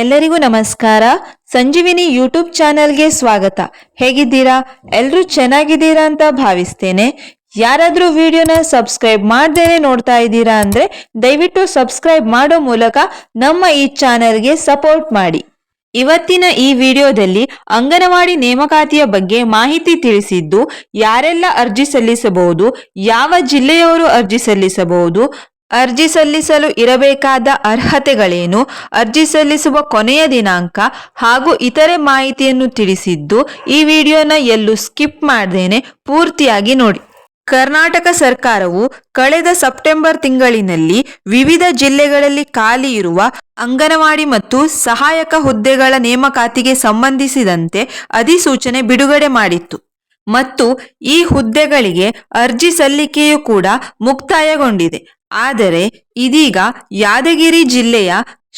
ಎಲ್ಲರಿಗೂ ನಮಸ್ಕಾರ. ಸಂಜೀವಿನಿ ಯೂಟ್ಯೂಬ್ ಚಾನೆಲ್ಗೆ ಸ್ವಾಗತ. ಹೇಗಿದ್ದೀರಾ? ಎಲ್ಲರೂ ಚೆನ್ನಾಗಿದ್ದೀರಾ ಅಂತ ಭಾವಿಸ್ತೇನೆ. ಯಾರಾದರೂ ವಿಡಿಯೋನ ಸಬ್ಸ್ಕ್ರೈಬ್ ಮಾಡ್ದೇನೆ ನೋಡ್ತಾ ಇದ್ದೀರಾ ಅಂದ್ರೆ ದಯವಿಟ್ಟು ಸಬ್ಸ್ಕ್ರೈಬ್ ಮಾಡೋ ಮೂಲಕ ನಮ್ಮ ಈ ಚಾನೆಲ್ಗೆ ಸಪೋರ್ಟ್ ಮಾಡಿ. ಇವತ್ತಿನ ಈ ವಿಡಿಯೋದಲ್ಲಿ ಅಂಗನವಾಡಿ ನೇಮಕಾತಿಯ ಬಗ್ಗೆ ಮಾಹಿತಿ ತಿಳಿಸಿದ್ದು ಯಾರೆಲ್ಲ ಅರ್ಜಿ ಸಲ್ಲಿಸಬಹುದು, ಯಾವ ಜಿಲ್ಲೆಯವರು ಅರ್ಜಿ ಸಲ್ಲಿಸಬಹುದು ಅರ್ಜಿ ಸಲ್ಲಿಸಲು ಇರಬೇಕಾದ ಅರ್ಹತೆಗಳೇನು? ಅರ್ಜಿ ಸಲ್ಲಿಸುವ ಕೊನೆಯ ದಿನಾಂಕ ಹಾಗೂ ಇತರೆ ಮಾಹಿತಿಯನ್ನು ತಿಳಿಸಿದ್ದು ಈ ವಿಡಿಯೋನ ಎಲ್ಲೂ ಸ್ಕಿಪ್ ಮಾಡ್ದೇನೆ ಪೂರ್ತಿಯಾಗಿ ನೋಡಿ. ಕರ್ನಾಟಕ ಸರ್ಕಾರವು ಕಳೆದ ಸೆಪ್ಟೆಂಬರ್ ತಿಂಗಳಿನಲ್ಲಿ ವಿವಿಧ ಜಿಲ್ಲೆಗಳಲ್ಲಿ ಖಾಲಿ ಇರುವ ಅಂಗನವಾಡಿ ಮತ್ತು ಸಹಾಯಕ ಹುದ್ದೆಗಳ ನೇಮಕಾತಿಗೆ ಸಂಬಂಧಿಸಿದಂತೆ ಅಧಿಸೂಚನೆ ಬಿಡುಗಡೆ ಮಾಡಿತ್ತು. ಮತ್ತು ಈ ಹುದ್ದೆಗಳಿಗೆ ಅರ್ಜಿ ಸಲ್ಲಿಕೆಯು ಕೂಡ ಮುಕ್ತಾಯಗೊಂಡಿದೆ. ಆದರೆ ಇದೀಗ ಯಾದಗಿರಿ ಜಿಲ್ಲೆಯ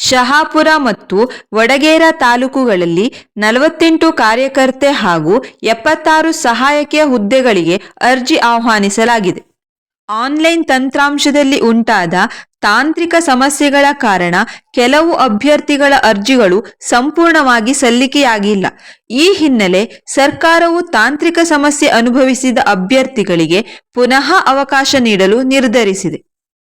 ಶಹಾಪುರ ಮತ್ತು ವಡಗೇರ ತಾಲೂಕುಗಳಲ್ಲಿ ನಲವತ್ತೆಂಟು ಕಾರ್ಯಕರ್ತೆ ಹಾಗೂ ಎಪ್ಪತ್ತಾರು ಸಹಾಯಕಿಯ ಹುದ್ದೆಗಳಿಗೆ ಅರ್ಜಿ ಆಹ್ವಾನಿಸಲಾಗಿದೆ. ಆನ್ಲೈನ್ ತಂತ್ರಾಂಶದಲ್ಲಿ ಉಂಟಾದ ತಾಂತ್ರಿಕ ಸಮಸ್ಯೆಗಳ ಕಾರಣ ಕೆಲವು ಅಭ್ಯರ್ಥಿಗಳ ಅರ್ಜಿಗಳು ಸಂಪೂರ್ಣವಾಗಿ ಸಲ್ಲಿಕೆಯಾಗಿಲ್ಲ. ಈ ಹಿನ್ನೆಲೆ ಸರ್ಕಾರವು ತಾಂತ್ರಿಕ ಸಮಸ್ಯೆ ಅನುಭವಿಸಿದ ಅಭ್ಯರ್ಥಿಗಳಿಗೆ ಪುನಃ ಅವಕಾಶ ನೀಡಲು ನಿರ್ಧರಿಸಿದೆ.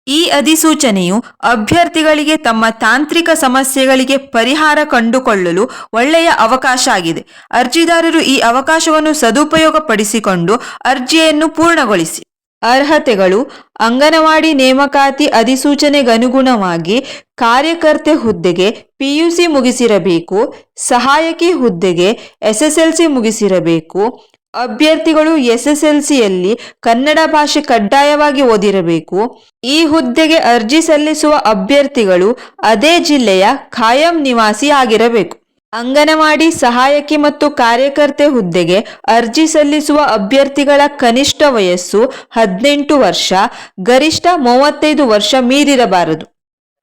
ಈ ಅಧಿಸೂಚನೆಯು ಅಭ್ಯರ್ಥಿಗಳಿಗೆ ತಮ್ಮ ತಾಂತ್ರಿಕ ಸಮಸ್ಯೆಗಳಿಗೆ ಪರಿಹಾರ ಕಂಡುಕೊಳ್ಳಲು ಒಳ್ಳೆಯ ಅವಕಾಶ ಆಗಿದೆ. ಅರ್ಜಿದಾರರು ಈ ಅವಕಾಶವನ್ನು ಸದುಪಯೋಗಪಡಿಸಿಕೊಂಡು ಅರ್ಜಿಯನ್ನು ಪೂರ್ಣಗೊಳಿಸಿ. ಅರ್ಹತೆಗಳು ಅಂಗನವಾಡಿ ನೇಮಕಾತಿ ಅಧಿಸೂಚನೆಗನುಗುಣವಾಗಿ ಕಾರ್ಯಕರ್ತೆ ಹುದ್ದೆಗೆ ಪಿಯುಸಿ ಮುಗಿಸಿರಬೇಕು, ಸಹಾಯಕಿ ಹುದ್ದೆಗೆ ಎಸ್ಎಸ್ಎಲ್ಸಿ ಮುಗಿಸಿರಬೇಕು, ಅಭ್ಯರ್ಥಿಗಳು ಎಸ್ಎಸ್ಎಲ್ಸಿಯಲ್ಲಿ ಕನ್ನಡ ಭಾಷೆ ಕಡ್ಡಾಯವಾಗಿ ಓದಿರಬೇಕು, ಈ ಹುದ್ದೆಗೆ ಅರ್ಜಿ ಸಲ್ಲಿಸುವ ಅಭ್ಯರ್ಥಿಗಳು ಅದೇ ಜಿಲ್ಲೆಯ ಖಾಯಂ ನಿವಾಸಿ ಆಗಿರಬೇಕು. ಅಂಗನವಾಡಿ ಸಹಾಯಕಿ ಮತ್ತು ಕಾರ್ಯಕರ್ತೆ ಹುದ್ದೆಗೆ ಅರ್ಜಿ ಸಲ್ಲಿಸುವ ಅಭ್ಯರ್ಥಿಗಳ ಕನಿಷ್ಠ ವಯಸ್ಸು ಹದಿನೆಂಟು ವರ್ಷ, ಗರಿಷ್ಠ ಮೂವತ್ತೈದು ವರ್ಷ ಮೀರಿರಬಾರದು.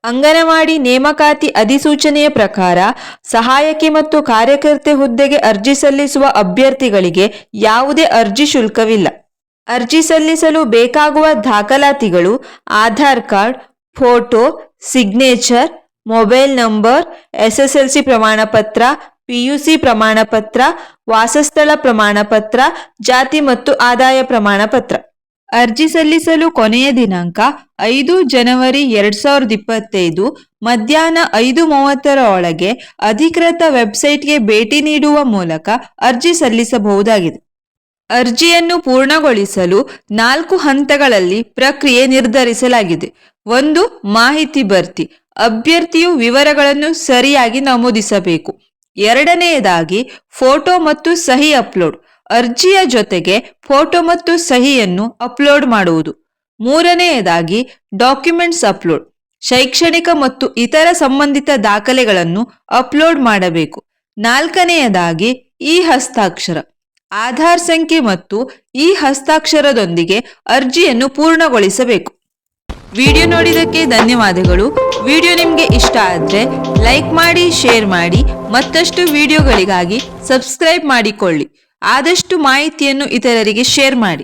ಅಂಗನವಾಡಿ ನೇಮಕಾತಿ ಅಧಿಸೂಚನೆಯ ಪ್ರಕಾರ ಸಹಾಯಕಿ ಮತ್ತು ಕಾರ್ಯಕರ್ತೆ ಹುದ್ದೆಗೆ ಅರ್ಜಿ ಸಲ್ಲಿಸುವ ಅಭ್ಯರ್ಥಿಗಳಿಗೆ ಯಾವುದೇ ಅರ್ಜಿ ಶುಲ್ಕವಿಲ್ಲ. ಅರ್ಜಿ ಸಲ್ಲಿಸಲು ಬೇಕಾಗುವ ದಾಖಲಾತಿಗಳು, Aadhaar card, photo, signature mobile number, SSLC ಪ್ರಮಾಣಪತ್ರ, ಪಿಯುಸಿ ಪ್ರಮಾಣಪತ್ರ, ವಾಸಸ್ಥಳ ಪ್ರಮಾಣಪತ್ರ, ಜಾತಿ ಮತ್ತು ಆದಾಯ ಪ್ರಮಾಣಪತ್ರ. ಅರ್ಜಿ ಸಲ್ಲಿಸಲು ಕೊನೆಯ ದಿನಾಂಕ ಐದು ಜನವರಿ ಎರಡ್ ಸಾವಿರದ ಇಪ್ಪತ್ತೈದು, ಮಧ್ಯಾಹ್ನ ಐದು ಮೂವತ್ತರ ಒಳಗೆ ಅಧಿಕೃತ ವೆಬ್ಸೈಟ್ಗೆ ಭೇಟಿ ನೀಡುವ ಮೂಲಕ ಅರ್ಜಿ ಸಲ್ಲಿಸಬಹುದಾಗಿದೆ. ಅರ್ಜಿಯನ್ನು ಪೂರ್ಣಗೊಳಿಸಲು ನಾಲ್ಕು ಹಂತಗಳಲ್ಲಿ ಪ್ರಕ್ರಿಯೆ ನಿರ್ಧರಿಸಲಾಗಿದೆ. ಒಂದು, ಮಾಹಿತಿ ಭರ್ತಿ. ಅಭ್ಯರ್ಥಿಯು ವಿವರಗಳನ್ನು ಸರಿಯಾಗಿ ನಮೂದಿಸಬೇಕು. ಎರಡನೆಯದಾಗಿ, ಫೋಟೋ ಮತ್ತು ಸಹಿ ಅಪ್ಲೋಡ್. ಅರ್ಜಿಯ ಜೊತೆಗೆ ಫೋಟೋ ಮತ್ತು ಸಹಿಯನ್ನು ಅಪ್ಲೋಡ್ ಮಾಡುವುದು. ಮೂರನೆಯದಾಗಿ, ಡಾಕ್ಯುಮೆಂಟ್ಸ್ ಅಪ್ಲೋಡ್. ಶೈಕ್ಷಣಿಕ ಮತ್ತು ಇತರ ಸಂಬಂಧಿತ ದಾಖಲೆಗಳನ್ನು ಅಪ್ಲೋಡ್ ಮಾಡಬೇಕು. ನಾಲ್ಕನೆಯದಾಗಿ ಇ ಹಸ್ತಾಕ್ಷರ. ಆಧಾರ್ ಸಂಖ್ಯೆ ಮತ್ತು ಇ ಹಸ್ತಾಕ್ಷರದೊಂದಿಗೆ ಅರ್ಜಿಯನ್ನು ಪೂರ್ಣಗೊಳಿಸಬೇಕು. ವಿಡಿಯೋ ನೋಡಿದ್ದಕ್ಕೆ ಧನ್ಯವಾದಗಳು. ವಿಡಿಯೋ ನಿಮಗೆ ಇಷ್ಟ ಆದರೆ ಲೈಕ್ ಮಾಡಿ, ಶೇರ್ ಮಾಡಿ, ಮತ್ತಷ್ಟು ವಿಡಿಯೋಗಳಿಗಾಗಿ ಸಬ್ಸ್ಕ್ರೈಬ್ ಮಾಡಿಕೊಳ್ಳಿ. ಆದಷ್ಟು ಮಾಹಿತಿಯನ್ನು ಇತರರಿಗೆ ಶೇರ್ ಮಾಡಿ.